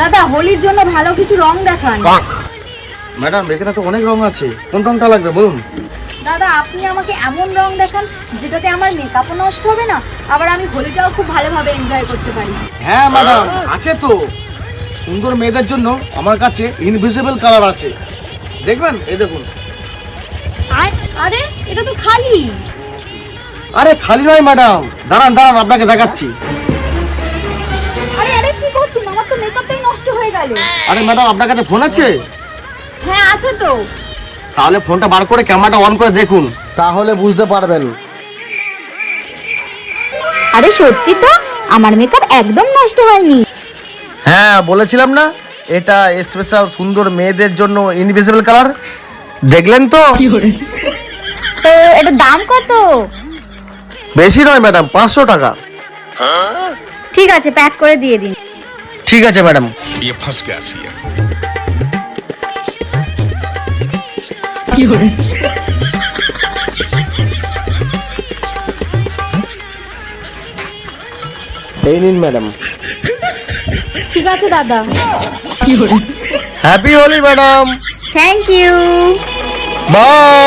দাদা হোলির জন্য ভালো কিছু রং দেখান। ম্যাডাম এখানে তো অনেক রং আছে। কোন রংটা লাগবে বলুন? দাদা আপনি আমাকে এমন রং দেখান যেটাতে আমার মেকআপও নষ্ট হবে না আবার আমি হোলিটাও খুব ভালোভাবে এনজয় করতে পারি। হ্যাঁ ম্যাডাম আছে তো। সুন্দর মেয়েদের জন্য আমার কাছে ইনভিজিবল কালার আছে। দেখবেন? এই দেখুন। আরে এটা তো খালি। আরে খালি নয় ম্যাডাম। দাঁড়ান দাঁড়ান আপনাকে দেখাচ্ছি। আরে ম্যাডাম আপনার কাছে ফোন আছে? হ্যাঁ আছে তো। তাহলে ফোনটা বার করে ক্যামেরাটা অন করে দেখুন। তাহলে বুঝতে পারবেন। আরে সত্যি তো? আমার মেকআপ একদম নষ্ট হয়নি। হ্যাঁ বলেছিলাম না? এটা স্পেশাল সুন্দর মেয়েদের জন্য ইনভিজিবল কালার দেখলেন তো? তো এটার দাম কত? বেশি নয় ম্যাডাম পাঁচশো টাকা। ঠিক আছে প্যাক করে দিয়ে দিন। ঠিক আছে ম্যাডাম। এই নিন ম্যাডাম। ঠিক আছে দাদা। Happy Holi madam. Thank you bye